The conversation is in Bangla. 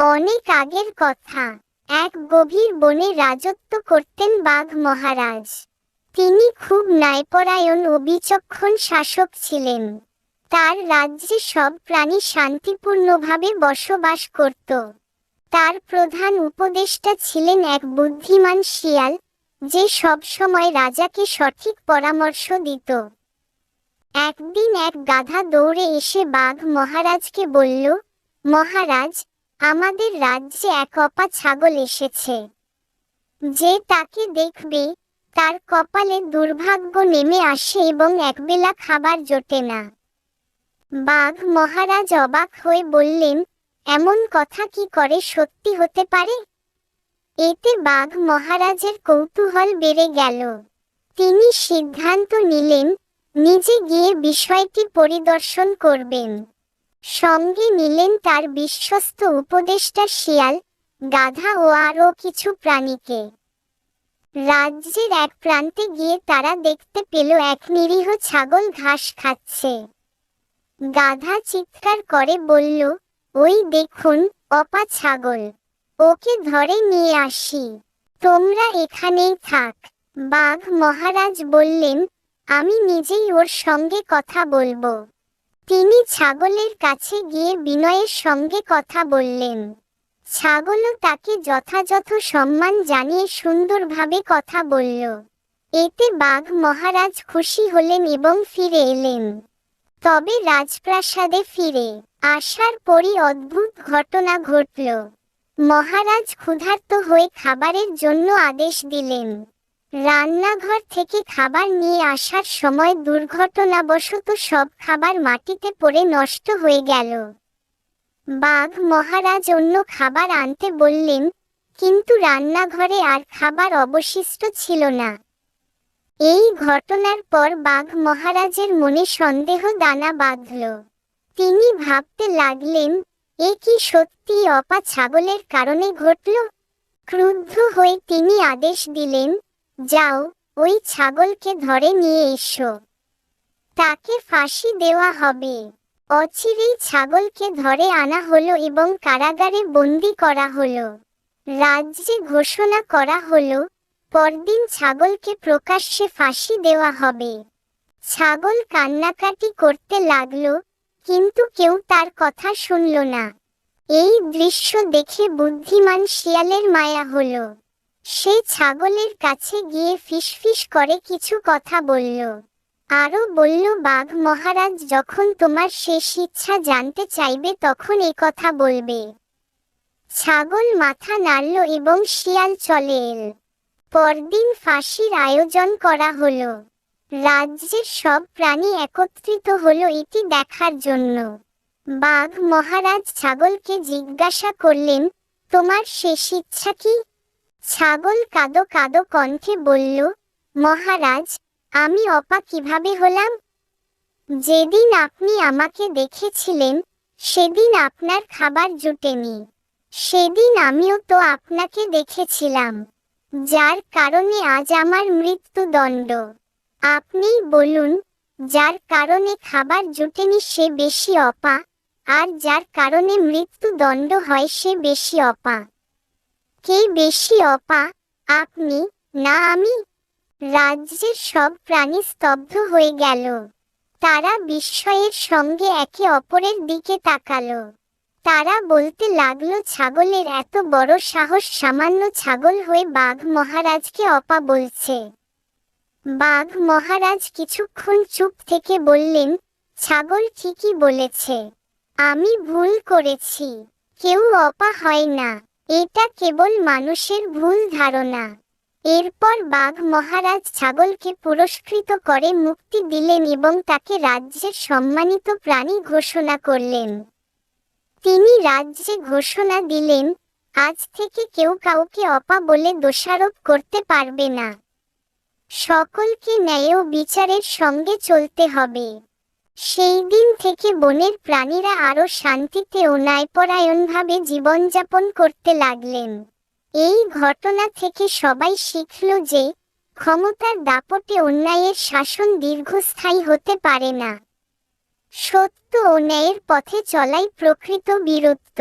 অনেক আগের কথা। এক গভীর বনে রাজত্ব করতেন বাঘ মহারাজ। তিনি খুব ন্যায়পরায়ণ ও বিচক্ষণ শাসক ছিলেন। তার রাজ্যে সব প্রাণী শান্তিপূর্ণভাবে বসবাস করত। তার প্রধান উপদেষ্টা ছিলেন এক বুদ্ধিমান শিয়াল, যে সবসময় রাজাকে সঠিক পরামর্শ দিত। একদিন এক গাধা দৌড়ে এসে বাঘ মহারাজকে বলল, মহারাজ আমাদের রাজ্যে এক অপা ছাগল এসেছে। যে তাকে দেখবে, তার কপালে দুর্ভাগ্য নেমে আসে এবং একবেলা খাবার জোটে না। বাঘ মহারাজ অবাক হয়ে বললেন, এমন কথা কি করে সত্যি হতে পারে? এতে বাঘ মহারাজের কৌতূহল বেড়ে গেল। তিনি সিদ্ধান্ত নিলেন, নিজে গিয়ে বিষয়টি পরিদর্শন করবেন। সঙ্গে নিলেন তার বিশ্বস্ত উপদেষ্টা শিয়াল, গাধা ও আরও কিছু প্রাণীকে। রাজ্যের এক প্রান্তে গিয়ে তারা দেখতে পেল এক নিরীহ ছাগল ঘাস খাচ্ছে। গাধা চিৎকার করে বলল, ওই দেখুন, অপা ছাগল, ওকে ধরে নিয়ে আসি। তোমরা এখানেই থাক। বাঘ মহারাজ বললেন, আমি নিজেই ওর সঙ্গে কথা বলব। তিনি ছাগলের কাছে গিয়ে বিনয়ের সঙ্গে কথা বললেন। ছাগলও তাকে যথাযথ সম্মান জানিয়ে সুন্দরভাবে কথা বলল। এতে বাঘ মহারাজ খুশি হলেন এবং ফিরে এলেন। তবে রাজপ্রাসাদে ফিরে আসার পরই অদ্ভুত ঘটনা ঘটল। মহারাজ ক্ষুধার্ত হয়ে খাবারের জন্য আদেশ দিলেন। রান্নাঘর থেকে খাবার নিয়ে আসার সময় দুর্ঘটনাবশত সব খাবার মাটিতে পড়ে নষ্ট হয়ে গেল। বাঘ মহারাজ অন্য খাবার আনতে বললেন, কিন্তু রান্নাঘরে আর খাবার অবশিষ্ট ছিল না। এই ঘটনার পর বাঘ মহারাজের মনে সন্দেহ দানা বাঁধল। তিনি ভাবতে লাগলেন, এ কি সত্যি অপা ছাগলের কারণে ঘটল? ক্রুদ্ধ হয়ে তিনি আদেশ দিলেন যাও, ওই ছাগলকে ধরে নিয়ে এসো। তাকে ফাঁসি দেওয়া হবে। অচিরেই ছাগলকে ধরে আনা হলো এবং কারাগারে বন্দি করা হলো। রাজ্যে ঘোষণা করা হলো, পরদিন ছাগলকে প্রকাশ্যে ফাঁসি দেওয়া হবে। ছাগল কান্নাকাটি করতে লাগল, কিন্তু কেউ তার কথা শুনল না। এই দৃশ্য দেখে বুদ্ধিমান শিয়ালের মায়া হলো। সে ছাগলের কাছে গিয়ে ফিসফিস করে কিছু কথা বলল। আরও বলল, বাঘ মহারাজ, যখন তোমার শেষ ইচ্ছা জানতে চাইবে, তখন এ কথা বলবে। ছাগল মাথা নাড়ল এবং শিয়াল চলে এল। পরদিন ফাঁসির আয়োজন করা হলো। রাজ্যের সব প্রাণী একত্রিত হলো এটি দেখার জন্য। বাঘ মহারাজ ছাগলকে জিজ্ঞাসা করলেন, তোমার শেষ ইচ্ছা কি? ছাগল কাদো কাদো কণ্ঠে বলল, মহারাজ, আমি অপা কীভাবে হলাম? যেদিন আপনি আমাকে দেখেছিলেন, সেদিন আপনার খাবার জুটেনি। সেদিন আমিও তো আপনাকে দেখেছিলাম, যার কারণে আজ আমার মৃত্যুদণ্ড। আপনিই বলুন, যার কারণে খাবার জুটেনি সে বেশি অপা, আর যার কারণে মৃত্যুদণ্ড হয় সে বেশি অপা। কে বেশি অপা, আপনি না আমি? রাজ্যের সব প্রাণী স্তব্ধ হয়ে গেল। তারা বিস্ময়ের সঙ্গে একে অপরের দিকে তাকালো। তারা বলতে লাগল, ছাগলের এত বড় সাহস সামান্য ছাগল হয়ে বাঘ মহারাজকে অপা বলছে। বাঘ মহারাজ কিছুক্ষণ চুপ থেকে বললেন, ছাগল ঠিকই বলেছে। আমি ভুল করেছি। কেউ অপা হয় না। এটা কেবল মানুষের ভুল ধারণা। এরপর বাঘ মহারাজ ছাগলকে পুরস্কৃত করে মুক্তি দিলেন এবং তাকে রাজ্যের সম্মানিত প্রাণী ঘোষণা করলেন। তিনি রাজ্যে ঘোষণা দিলেন, আজ থেকে কেউ কাউকে অপা বলে দোষারোপ করতে পারবে না। সকলকে ন্যায় ও বিচারের সঙ্গে চলতে হবে। সেই দিন থেকে বনের প্রাণীরা আরও শান্তিতে ও ন্যায়পরায়ণভাবে জীবনযাপন করতে লাগলেন। এই ঘটনা থেকে সবাই শিখল যে ক্ষমতার দাপটে অন্যায়ের শাসন দীর্ঘস্থায়ী হতে পারে না। সত্য ও ন্যায়ের পথে চলাই প্রকৃত বীরত্ব।